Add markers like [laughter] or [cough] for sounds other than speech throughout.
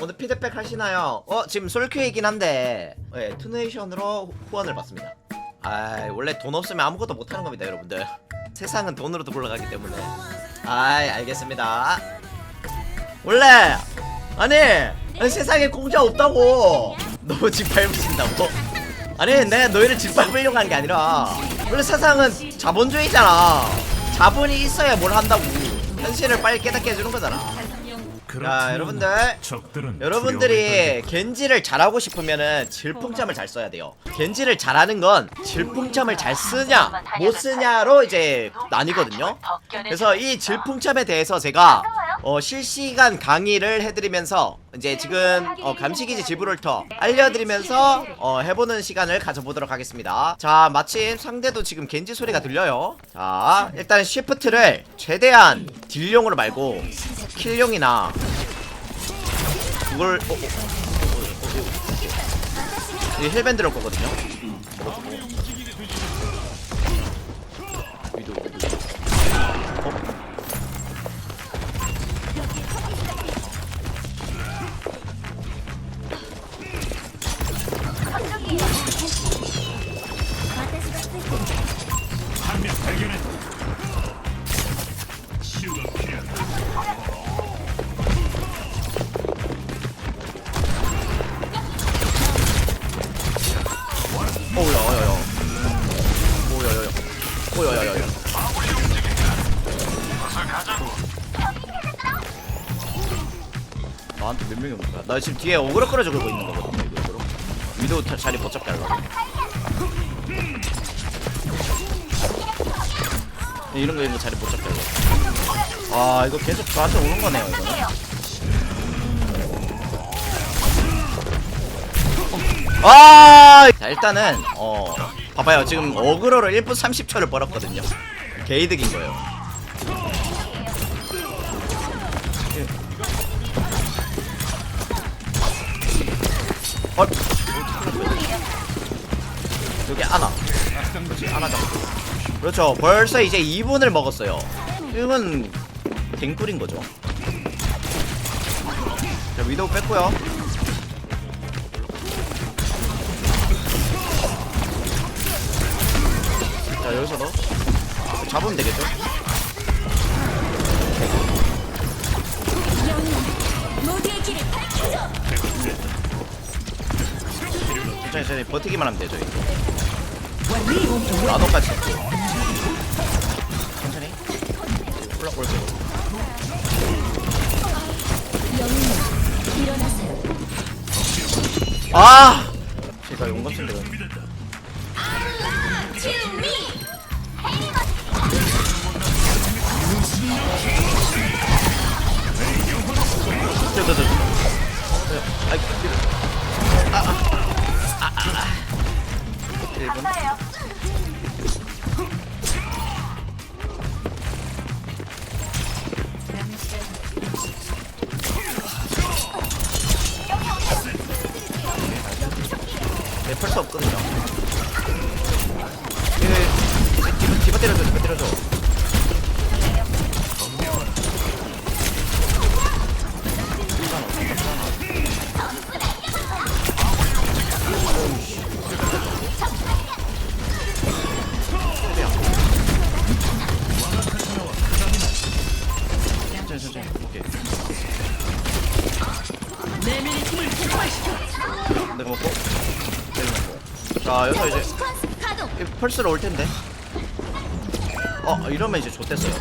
오늘 피드백 하시나요? 어 지금 솔큐이긴 한데 네, 투네이션으로 후원을 받습니다. 아 원래 돈 없으면 아무것도 못하는 겁니다 여러분들. [laughs] 세상은 돈으로도 굴러가기 때문에. 아이 알겠습니다. 원래 아니, 아니 세상에 공짜 없다고. 너무 짓밟으신다고? 아니 내가 너희를 짓밟으려고 한 게 아니라 원래 세상은 자본주의잖아. 자본이 있어야 뭘 한다고. 현실을 빨리 깨닫게 해주는 거잖아 자 여러분들 여러분들이 겐지를 잘하고 싶으면은 질풍참을 잘 써야 돼요. 겐지를 잘하는 건 질풍참을 잘 쓰냐 못 쓰냐로 이제 나뉘거든요. 그래서 이 질풍참에 대해서 제가 어, 실시간 강의를 해드리면서 이제 지금 어, 감시기지 지브롤터 알려드리면서 어, 해보는 시간을 가져보도록 하겠습니다. 자 마침 상대도 지금 겐지 소리가 들려요. 자 일단 쉬프트를 최대한 딜용으로 말고 킬용이나 그걸 어, 어, 어, 어, 어, 어, 힐밴 들을 거거든요. 나한테 몇 명이 오는 거야? 나 지금 뒤에 어그로 끌어줘 고 있는 거거든요. 이거 어그로. 위도 타- 자리 못 잡게 하려고. 이런 거 이런 거 자리 못 잡게 하려고. 아 이거 계속 저한테 오는 거네요 이거는. 아! 자 일단은 어 봐봐요 지금 어그로를 1분 30초를 벌었거든요 개이득인 거예요 어? 여기 하나. 잡고. 그렇죠. 벌써 이제 2분을 먹었어요. 이건 갱꿀인 거죠. 자 위도우 뺐고요. 자 여기서 너 잡으면 되겠죠? 천천히 천천히 버티기만 하면 돼요 저희 나도까지. 잡고 천천히. 올라 올게요 일어나세요. 아! 제가 용감 쓴 데가 준비. 저저저 아이 아아아아. 1분 네, 펄스 없거든요. 예, 뒤로, 뒤로 때려줘, 뒤로 때려줘. 펄스로 올 텐데. 어, 이러면 이제 좋댔어요.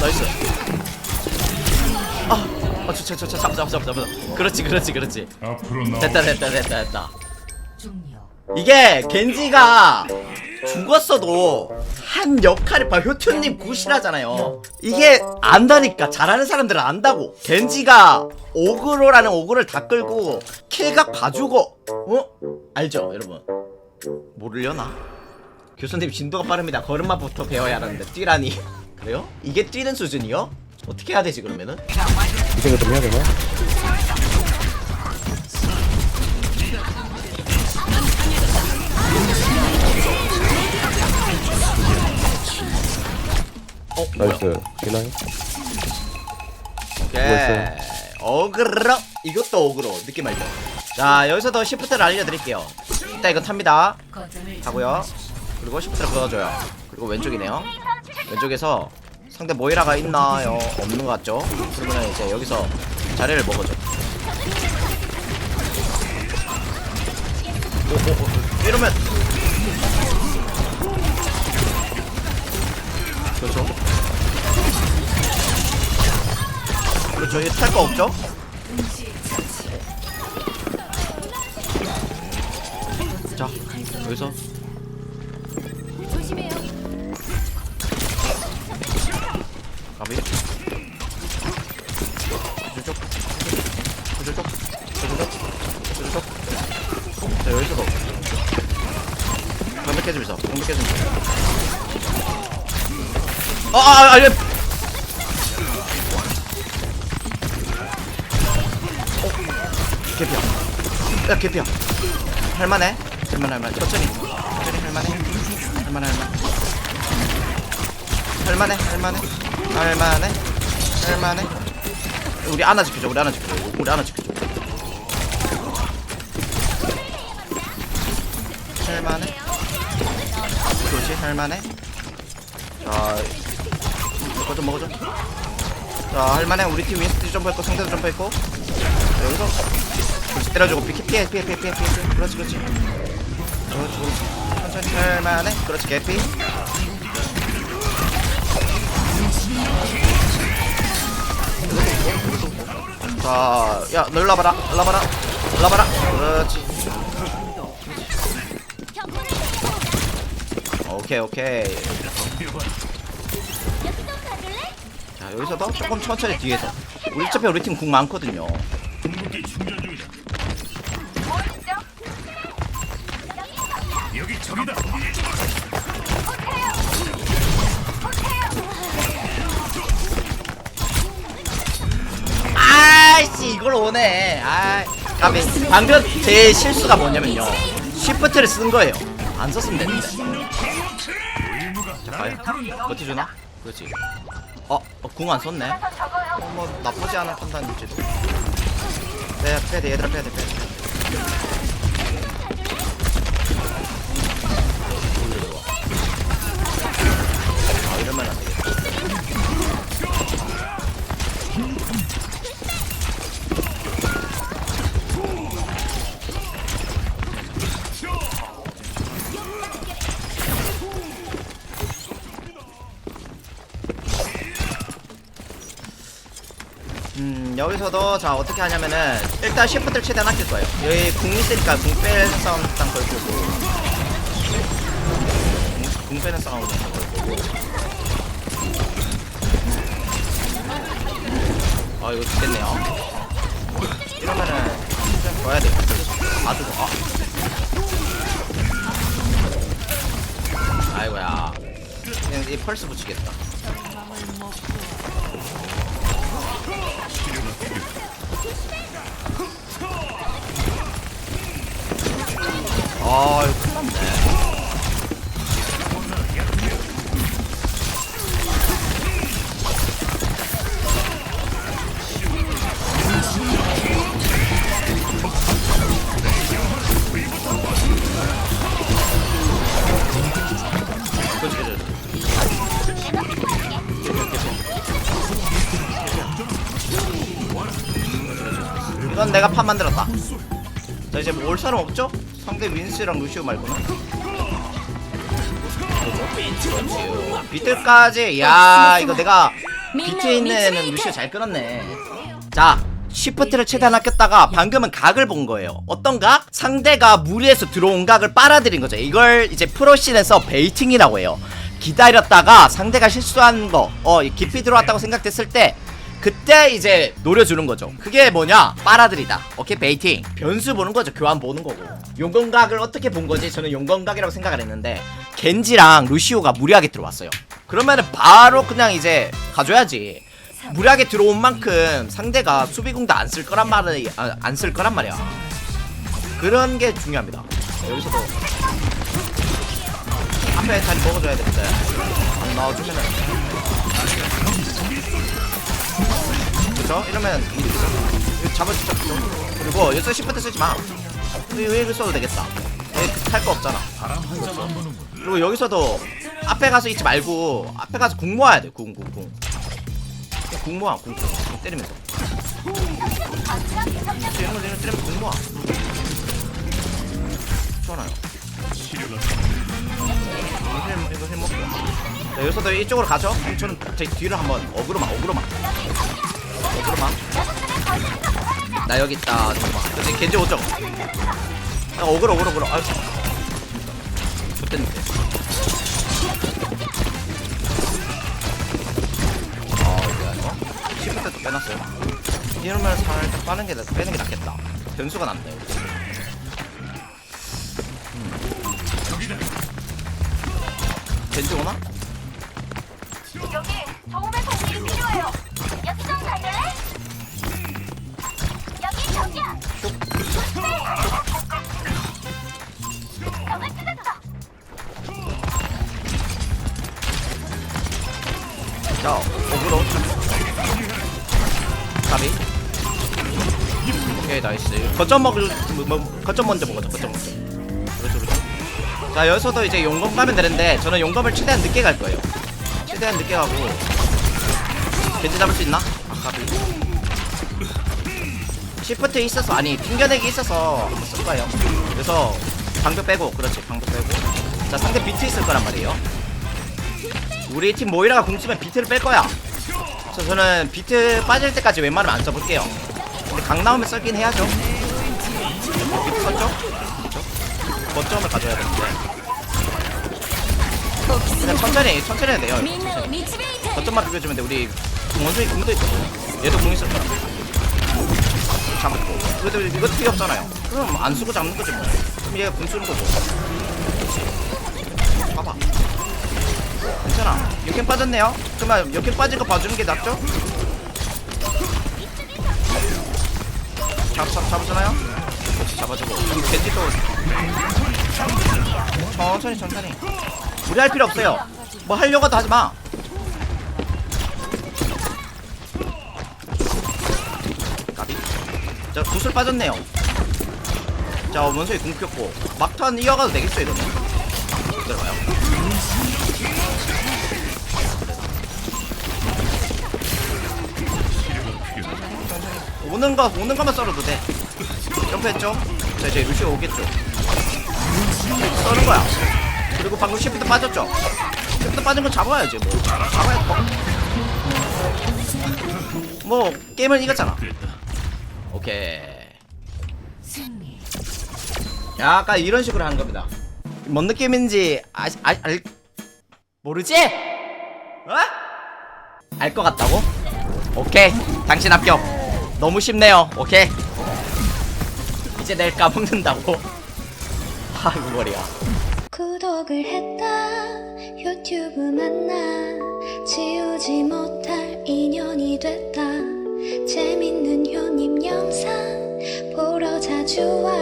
나이스. 아, 아, 저, 저, 저, 저, 잡아, 잡아, 잡아, 잡아. 그렇지, 그렇지, 그렇지. 앞으로. 됐다, 됐다, 됐다, 됐다. 이게 겐지가 죽었어 도 한 역할을 봐. 효투님 굿이라잖아요. 이게 안다니까 잘하는 사람들은 안다고. 겐지가 오그로라는 오그를 다 끌고 킬각 봐주고 어 알죠, 여러분? 모르려나? 교수님 진도가 빠릅니다. 걸음마부터 배워야 하는데 뛰라니. [laughs] 그래요? 이게 뛰는 수준이요? 어떻게 해야 되지 그러면은? 이생을 좀 해야 되나? 나이스. 기나요? 오케이. 어그로 이것도 어그로 느낌 알죠? 자 여기서도 시프트를 알려드릴게요. 일단 이거 탑니다. 하고요. 그리고 시프트를 걸어줘요. 그리고 왼쪽이네요. 왼쪽에서 상대 모이라가 있나요? 없는 것 같죠? 그러면 이제 여기서 자리를 먹어줘. 오, 오, 오, 이러면. 그렇죠 그렇죠. 이거 탈거 없죠? 자 여기서. 조심해요. 가비 저쪽. 저쪽. 저쪽 저쪽. 자 여기서도 공백 깨지면서 공백 깨지면서 아아 아니 개피야. 야 개피야. 할만해? 할만해 할만해. 천천히. 천천히 할만해. 할만해 할만해. 할만해 할만해. 할만해. 할만해. 우리 하나 지켜줘 우리 하나 지켜줘. 우리 하나 지켜줘. 할만해. 그렇지 할만해. 자 이거 좀 먹어줘. 자 할만해. 우리 팀 윈스트 점프했고 상대도 점프했고. 자, 여기서 그렇지 때려주고 피해 피해 피해 피해 피해 피해 그렇지 그렇지 그렇지 그렇지 천천히 할만해 그렇지 개피 자, 야, 너 일로 와봐라, 일로 와봐라, 일로 와봐라. 그렇지. 오케이, 오케이. 자, 여기서도 조금 천천히 뒤에서. 우리 어차피 우리 팀 궁 많거든요. 이걸 오네. 아, 까비. 방금 제 실수가 뭐냐면요. 시프트를 쓴 거예요. 안 썼으면 됐는데. 자, 과연. 버티주나? 그렇지. 어, 어, 궁안 썼네. 어, 뭐 나쁘지 않은 판단일지도. 빼야 돼, 얘들아 빼야 돼, 빼야 돼. 여기서도 자 어떻게 하냐면은 일단 시프트를 최대한 아낄 거예요. 여기 궁 있으니까 궁 빼는 싸움 일단 걸 거고. 궁- 궁 빼는 싸움 일단 걸 거고. 아 이거 죽겠네요. 이러면은 좀 봐야 돼. 아두고 아. 아이고야. 그냥 이 펄스 붙이겠다. 이건 내가 판 만들었다. 자 이제 뭐 올 사람 없죠? 상대 윈스랑 루시오 말고는. 비틀까지. 야 이거 내가 비트에 있는 애는 루시오 잘 끌었네. 자. 시프트를 최대한 아꼈다가 방금은 각을 본 거예요. 어떤 각? 상대가 무리해서 들어온 각을 빨아들인 거죠. 이걸 이제 프로씬에서 베이팅이라고 해요. 기다렸다가 상대가 실수한 거, 어, 깊이 들어왔다고 생각됐을 때 그때 이제 노려주는 거죠. 그게 뭐냐? 빨아들이다. 오케이, 베이팅. 변수 보는 거죠. 교환 보는 거고. 용건각을 어떻게 본 거지? 저는 용건각이라고 생각을 했는데 겐지랑 루시오가 무리하게 들어왔어요. 그러면은 바로 그냥 이제 가줘야지. 무리하게 들어온 만큼 상대가 수비공도 안 쓸 거란 말이 안쓸 거란 말이야. 그런 게 중요합니다. 여기서도 앞에 잘 먹어줘야 되는데 안 나와주면은 그쵸? 이러면 이거 잡아주죠 그리고 여기서 시프트 쓰지 마 여기 여기 써도 되겠다 여기 탈거 없잖아. 그리고 여기서도 앞에 가서 있지 말고 앞에 가서 궁 모아야 돼. 궁, 궁, 궁. 궁 모아, 궁, 궁. 궁 때리면서. 이런 거 이런 때리면 궁 모아. 좋아요. 이거 힐, 이거 힐 먹고. 자, 여기서도 이쪽으로 가죠. 저는 제 뒤를 한번 어그로만, 어그로만. 어그로만. 나 여기 있다. 잠깐만. 여기 겐지 오죠? 야, 어그로, 어그로, 어그로. 아유. 좋댔는데. 아, 이거 이거? 시프트도 빼놨어요. 이러면 살짝 빠는 게, 낫- 빼는 게 낫겠다. 변수가 난다, 여기. 저기다. 겐지 오나? 여기 좀 가줄래? 여기 저기야. 적을 뜯었어. 자, 어그로. 가비. 오케이, 나이스. 거점 먹을, 뭐, 뭐, 거점 먼저 먹어줘, 거점 먼저. 그렇죠, 그렇죠. 자, 여기서도 이제 용검 가면 되는데, 저는 용검을 최대한 늦게 갈 거예요. 최대한 늦게 가고. 겐지 잡을 수 있나? 아까비 시프트 있어서 아니 튕겨내기 있어서 한번 쓸까요? 그래서 방벽 빼고 그렇지 방벽 빼고. 자 상대 비트 있을 거란 말이에요. 우리 팀 모이라가 궁치면 비트를 뺄 거야. 그 저는 비트 빠질 때까지 웬만하면 안 써볼게요. 근데 강 나오면 썰긴 해야죠. 비트 썼죠? 거점을 뭐 가져야 되는데. 그냥 천천히 천천히 해야 돼요. 거점만 비벼주면 돼 우리. 원숭이 궁도 있거든. 얘도 궁 있을 거라. 잡았고. 그래도 이거 필요 없잖아요. 그럼 안 쓰고 잡는 거지 뭐. 그럼 얘가 궁 쓰는 거고. 그렇지. 봐봐. 괜찮아. 역행 빠졌네요. 그러면 역행 빠진 거 봐주는 게 낫죠? 잡, 잡, 잡았잖아요? 그렇지, 잡아주고. 그럼 겐지 또. 천천히, 천천히. 우리 할 필요 없어요. 뭐 하려고 하지 마. 자, 구슬 빠졌네요. 자, 원소리 궁 켰고. 막탄 이어가도 되겠어, 이러면. 기다려봐요. 오는 거, 오는 거만 썰어도 돼. 점프했죠? 자, 이제 루시오 오겠죠? 써는 거야. 그리고 방금 시프트 빠졌죠? 시프트 빠진 거 잡아야지, 뭐. 잡아야 뭐. 뭐, 게임을 이겼잖아. 오케이. 약간 이런 식으로 하는 겁니다. 뭔 느낌인지 아, 아, 알 모르지? 어? 알 것 같다고? 오케이. 당신 합격. 너무 쉽네요. 오케이. 이제 내일 까먹는다고. 하, 이거 머리야. 구독을 했다 유튜브 만나 지우지 못할 인연이 됐다 영상 보러 자주 와.